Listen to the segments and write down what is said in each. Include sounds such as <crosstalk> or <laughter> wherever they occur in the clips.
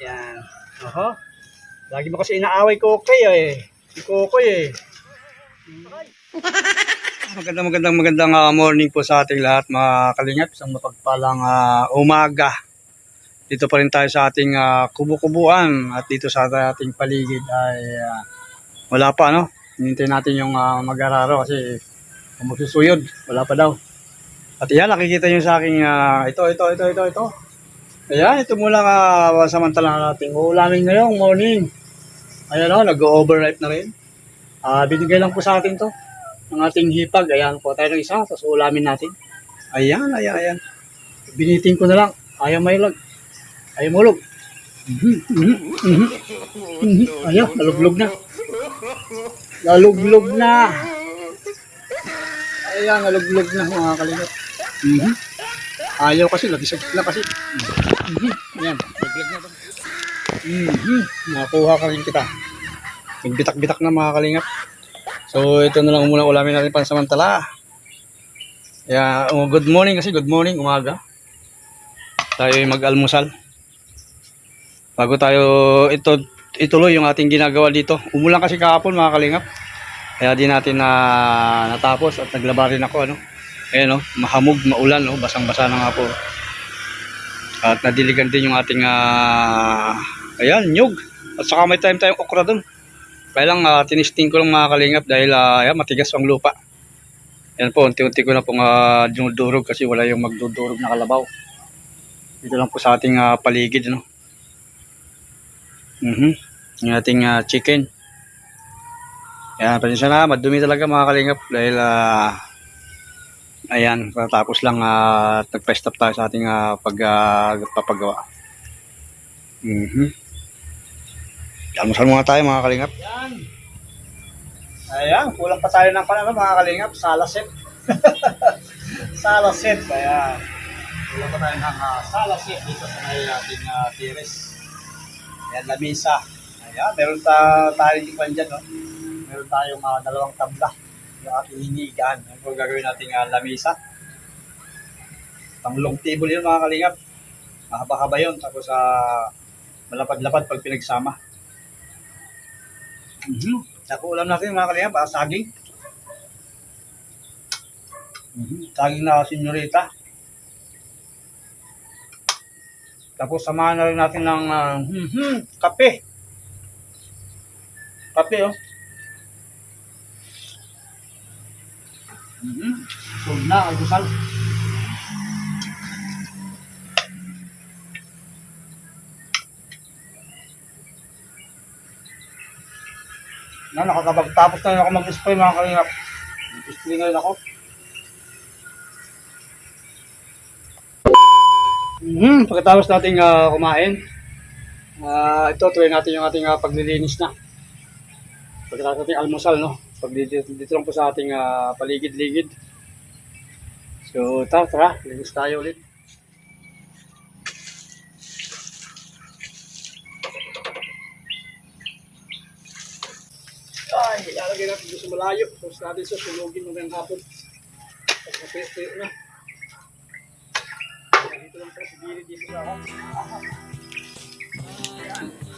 Yan. Oho. Lagi mo kasi inaaway ko okay eh. Si Kokoy eh. <laughs> Magandang magandang magandang ah, morning po sa ating lahat mga kalingap. Isang mapagpalang ah, umaga. Dito pa rin tayo sa ating ah, kubo-kubuan at dito sa ating paligid ay ah, wala pa no. Hinintay natin yung ah, mag-araro kasi magsusuyod, wala pa daw. At yan, nakikita nyo sa aking ah, ito, ito, ito, ito, ito. Ayan, ito muna ka uh, samantala natin. Ulamin ngayong morning. Ayan o, nag-overripe na rin. Ah, binigay lang po sa atin to. Ng ating hipag. Ayan po tayo ng isa. Tapos ulamin natin. Ayan, ayan, ayan. Biniting ko na lang. Ayaw may lag. Ayaw mulog. Mhm, mhm, mhm. Ayaw, naluglog na. Naluglog na. Ayan, naluglog na mga kalingap. Mhm. Ayaw kasi, lagisag na kasi. Ayan, ba? Mhm. Nakuha ka rin kita. Nagbitak-bitak na mga kalingap. So, ito na lang muna ulamin natin pansamantala. Kaya, oh, good morning kasi, good morning, umaga. Tayo ay mag-almusal. Bago tayo ito ituloy yung ating ginagawa dito. Umulan kasi kahapon mga kalingap. Kaya di natin na natapos at naglaba rin ako ano. Ayan no, mahamog, maulan no, basang-basa na nga po. At nadiligan din yung ating ah, ayan, nyug. At saka may time tayong okra dun. Kaya lang ah, tinisting ko lang mga kalingap dahil ah, ayan, matigas ang lupa. Yan po, unti-unti ko na pong uh, dinudurog kasi wala yung magdudurog na kalabaw. Dito lang po sa ating ah, paligid, no? Mhm. Yung ating ah, chicken. Yan, pasensya na, madumi talaga mga kalingap dahil ah, ayan, tapos lang uh, nag-press stop tayo sa ating ah, pag, ah, papagawa. Mhm. Almusal muna tayo mga kalingap. Yan. Ayan, kulang pa tayo ng panalo mga kalingap, salaset. <laughs> salaset, ayan. Kulang pa tayo ng uh, salaset dito sa may ating uh, tires. Ayan, lamisa. Ayan, meron ta tayo dyan, dyan, no? Meron tayong uh, dalawang tabla. Yung ating hinigaan. Ano po gagawin nating uh, lamisa? Pang long table yun mga kalingap. Mahaba-haba yun. Tapos sa uh, malapad-lapad pag pinagsama. Mhm. Saka ulam natin mga kalingap, ah, saging. Mhm. Saging na senyorita. Tapos samahan na rin natin ng ah, mhm, kape. Kape oh. Na, almusal. Na, nakakapagtapos na rin ako mag-spray mga kalingap. Mag-spray na rin ako. Hmm, pagkatapos nating ah, kumain, ah ito, tuloy natin yung ating ah, paglilinis na. Pagkatapos nating almusal, no? Pag dito, lang po sa ating ah, paligid-ligid. So, tara, tara, linis tayo ulit. Ay, ilalagay natin doon sa malayo. Tapos natin susunugin hanggang hapon. Tapos napit na. Dito lang po sa gilid dito na ako. Ayan.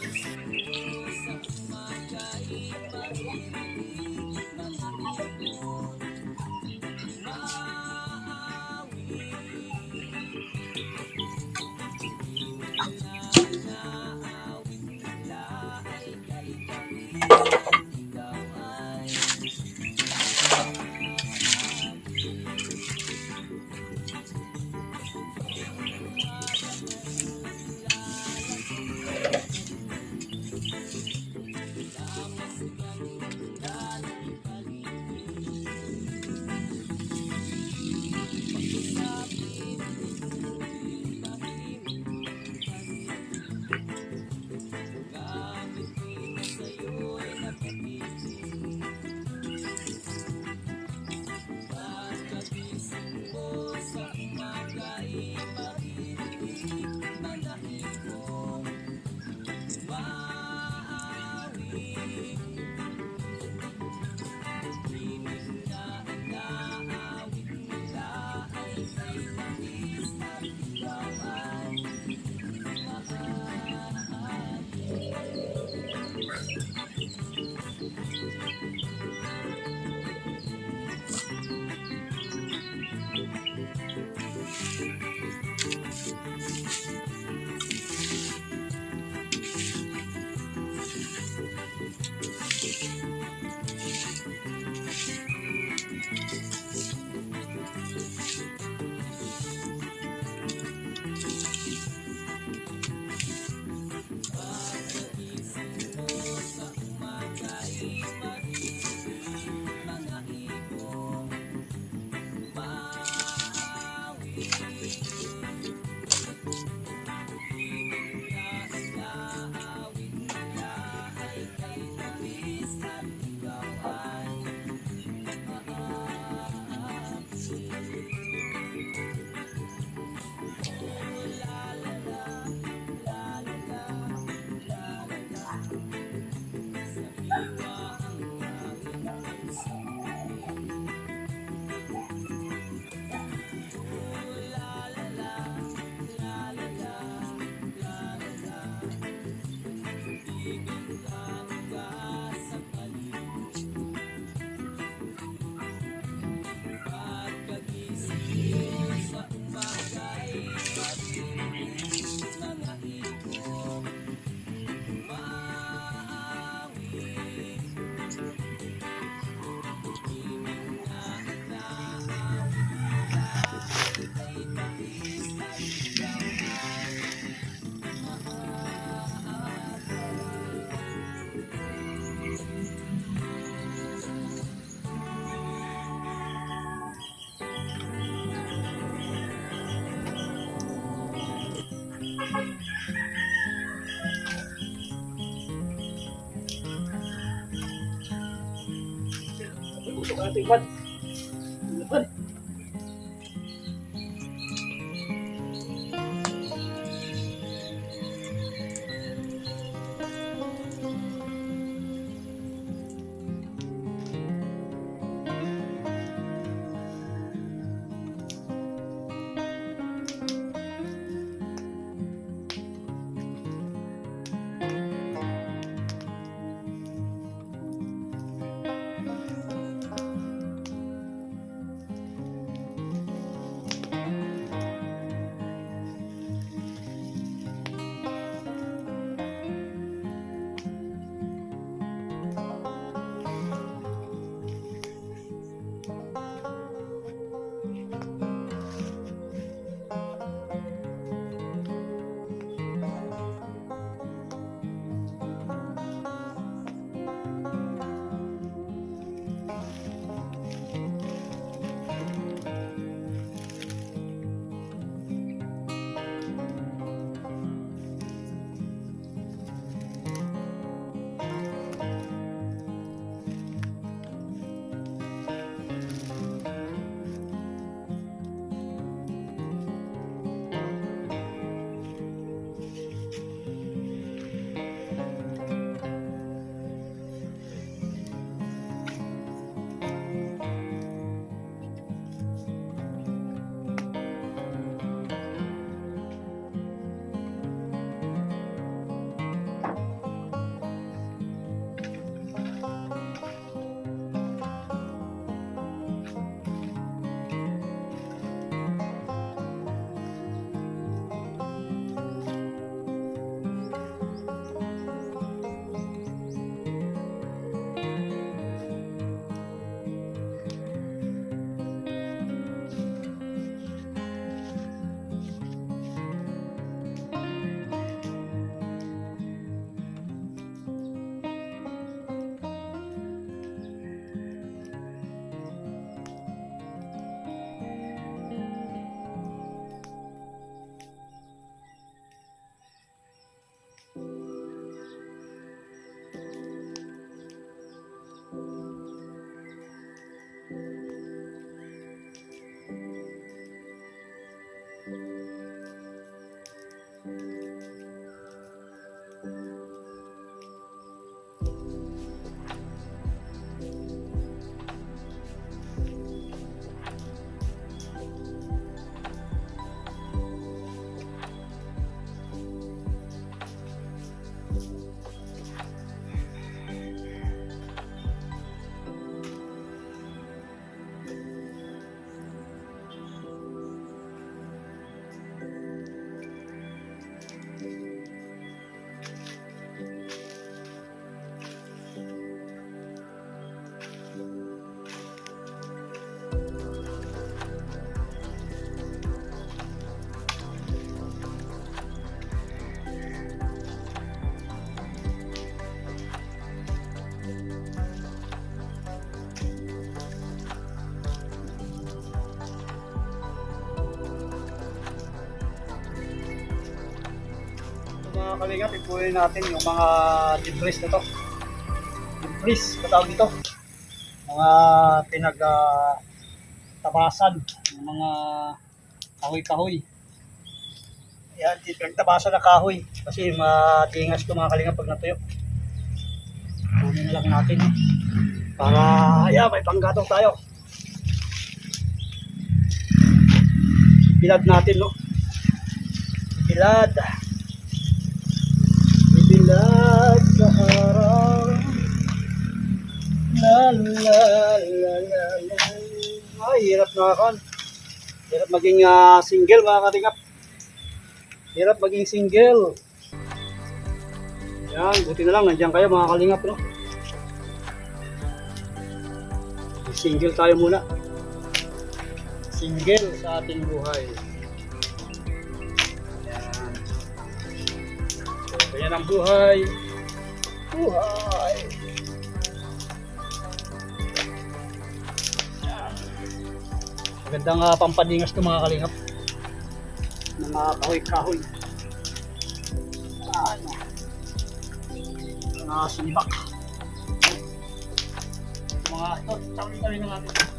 Ating pad. Kalingap, ipunin natin yung mga debris na to. Debris, katawag dito. Mga pinag ah, tabasan, yung mga kahoy-kahoy. Yan, pinagtabasan na kahoy. Kasi matingas ito mga kalingap pag natuyo. Kunin lang natin. Para, ayan, may panggatong tayo. Bilad natin, no? Bilad. Bilad sa harap. La la la. Ay, hirap na kan. Hirap maging ah, single mga katingap. Hirap maging single. Yan, buti na lang nandiyan kayo mga kalingap, no? Single tayo muna. Single sa ating buhay. Ganyan ang buhay. Buhay. Magandang uh, pampadingas to mga kalingap. Mga kahoy-kahoy. Ano? Mga sinibak. mga ito, tawi-tawi na natin.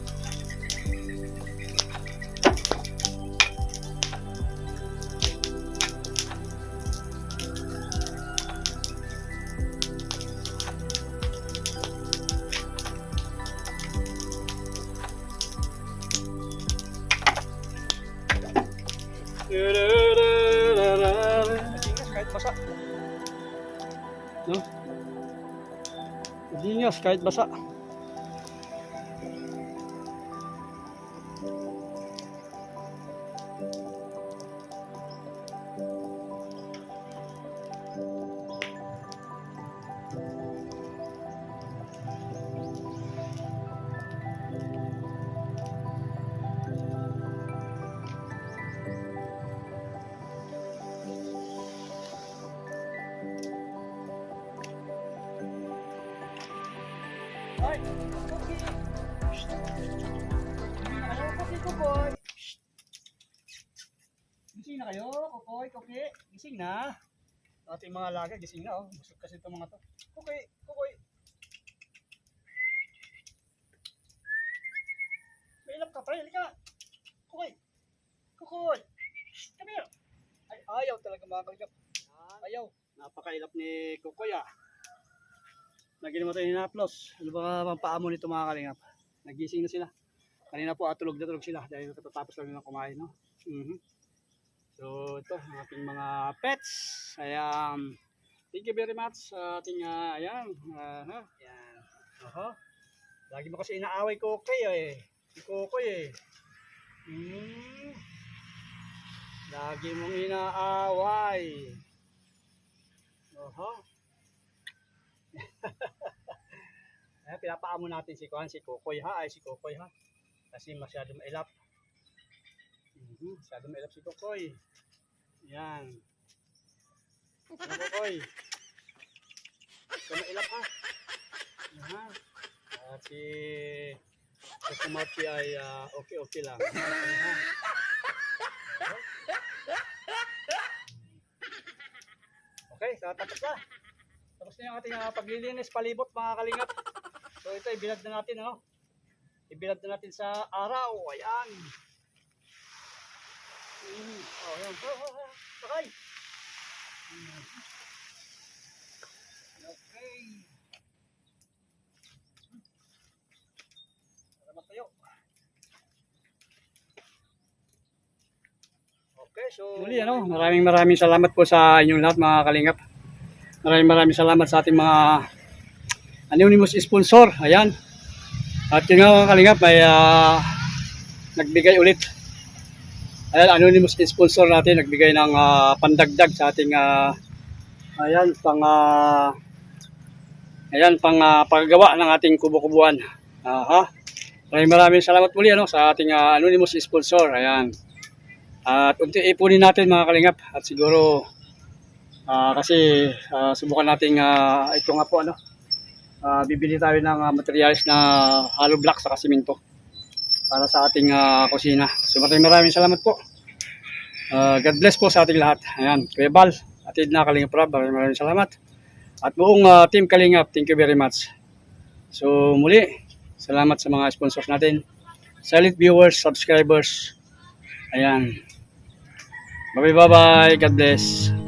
Matigas kahit basa. No? Matigas kahit basa. Shh. Gising na kayo, kukoy, kuki. Gising na. Ating mga alaga, gising na, oh. Busog kasi itong mga to. Kukoy, kukoy. May ilap ka, pre. Halika. Kukoy. Kukoy. Shh, come here. Ay, ayaw talaga mga kaligap. Ayaw. Napakailap ni Kukoy, ah. Lagi naman tayo hinaplos. Ano ba ang paamo nito mga kalingap? Nagising na sila. Kanina po atulog na tulog sila dahil katatapos lang nilang kumain. No? Mhm. So ito ang ating mga pets. Ayan. Thank you very much sa ating uh, ayan. Uh, ha? Ayan. Aha. Lagi mo kasi inaaway ko kay eh. Si Kokoy eh. Hmm. Lagi mong inaaway. Aha. <laughs> Ayan, pinapaamo natin si Kuhan, si Kokoy ha, ay si Kokoy ha. Kasi masyado mailap. Mhm, masyado mailap si Kokoy. Yan. Ano Kokoy? Ito mailap ha. Aha. At si Kukumachi ay ah, okay-okay lang. Okay, ha? Okay, so tapos na. Tapos na yung ating ah, paglilinis, palibot mga kalingap. So ito, ibilad na natin, ano? Ibilad na natin sa araw. Ayan. Mm. Oh, ayan. Oh, oh, oh. Sakay. Okay. Salamat tayo. Okay, so... Muli, ano? Maraming maraming salamat po sa inyong lahat, mga kalingap. Maraming maraming salamat sa ating mga anonymous sponsor. Ayan. At yun nga mga kalingap ay ah, nagbigay ulit. Ayan, anonymous sponsor natin nagbigay ng ah, pandagdag sa ating ah, ayan, pang ah, ayan, pang ah, paggawa ng ating kubo-kubuan. Aha. Maraming maraming salamat muli ano, sa ating ah, anonymous sponsor. Ayan. At unti ipunin natin mga kalingap at siguro Ah, kasi ah, subukan nating ah, ito nga po ano. Ah, bibili tayo ng ah, materials na hollow block sa simento para sa ating ah, kusina. So maraming maraming salamat po. Ah, God bless po sa ating lahat. Ayan, Kuya Bal, atid na Kalingap Rab, maraming maraming salamat. At buong ah, team Kalingap, thank you very much. So muli, salamat sa mga sponsors natin. Silent viewers, subscribers. Ayan. Bye bye bye. God bless.